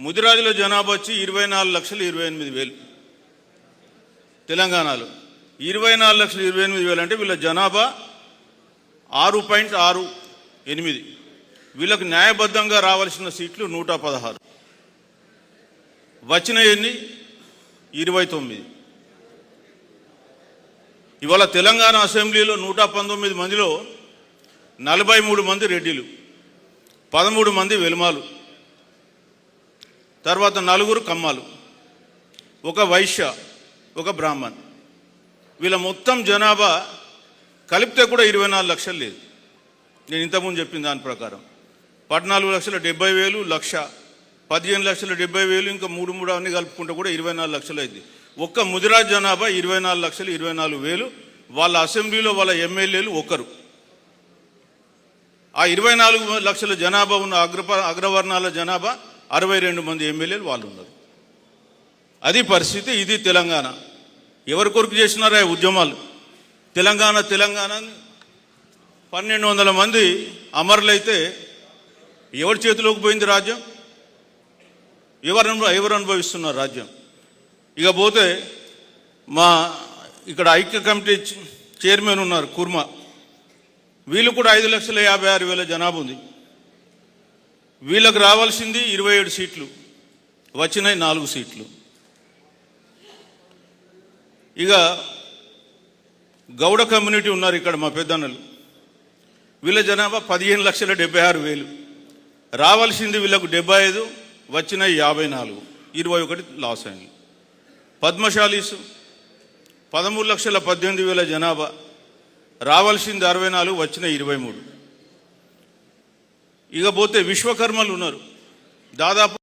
ముదిరాజులో జనాభా వచ్చి ఇరవై నాలుగు లక్షలు ఇరవై ఎనిమిది వేలు. తెలంగాణలో ఇరవై నాలుగు లక్షలు ఇరవై ఎనిమిది వేలు అంటే వీళ్ళ జనాభా ఆరు పాయింట్ ఆరు ఎనిమిది. వీళ్ళకు న్యాయబద్ధంగా రావాల్సిన సీట్లు నూట పదహారు. వచ్చిన ఎన్ని? ఇరవై తొమ్మిది. ఇవాళ తెలంగాణ అసెంబ్లీలో నూట పంతొమ్మిది మందిలో నలభై మూడు మంది రెడ్డిలు పదమూడు మంది వెలుమాలు. తర్వాత నలుగురు కమ్మాలు. ఒక వైశ్య ఒక బ్రాహ్మణ్. వీళ్ళ మొత్తం జనాభా కలిపితే కూడా ఇరవై నాలుగు లక్షలు లేదు. నేను ఇంతకుముందు చెప్పిన దాని ప్రకారం. పద్నాలుగు లక్షల డెబ్బై వేలు లక్ష. పదిహేను లక్షల డెబ్బై వేలు ఇంకా మూడు మూడు అన్ని కలుపుకుంటే కూడా ఇరవై నాలుగు లక్షలు అయింది. ఒక్క ముదిరాజ్ జనాభా ఇరవై నాలుగు లక్షలు ఇరవై నాలుగు వేలు. వాళ్ళ అసెంబ్లీలో వాళ్ళ ఎమ్మెల్యేలు ఒకరు. ఆ ఇరవై నాలుగు లక్షల జనాభా ఉన్న అగ్రప అగ్రవర్ణాల జనాభా అరవై రెండు మంది ఎమ్మెల్యేలు వాళ్ళు ఉన్నారు అది పరిస్థితి ఇది తెలంగాణ. ఎవరి కొరకు చేసినారా ఉద్యమాలు? తెలంగాణ తెలంగాణ పన్నెండు వందల మంది అమరులైతే ఎవరి చేతిలోకి పోయింది రాజ్యం? ఎవరు ఎవరు అనుభవిస్తున్నారు రాజ్యం? ఇక పోతే మా ఇక్కడ ఐక్య కమిటీ చైర్మన్ ఉన్నారు కుర్మ. వీళ్ళు కూడా ఐదు లక్షల యాభై ఆరు వేల జనాభా ఉంది. వీళ్ళకు రావాల్సింది ఇరవై ఏడు సీట్లు. వచ్చినాయి నాలుగు సీట్లు. ఇక గౌడ కమ్యూనిటీ ఉన్నారు ఇక్కడ మా పెద్దన్నలు. వీళ్ళ జనాభా పదిహేను లక్షల డెబ్బై ఆరు వేలు. రావాల్సింది వీళ్ళకు డెబ్బై ఐదు వచ్చినాయి యాభై నాలుగు. ఇరవై ఒకటి లాస్ అయింది. పద్మశాలీసు పదమూడు లక్షల పద్దెనిమిది వేల జనాభా. రావాల్సింది అరవై నాలుగు వచ్చిన ఇరవై మూడు. ఇక పోతే విశ్వకర్మలు ఉన్నారు. దాదాపు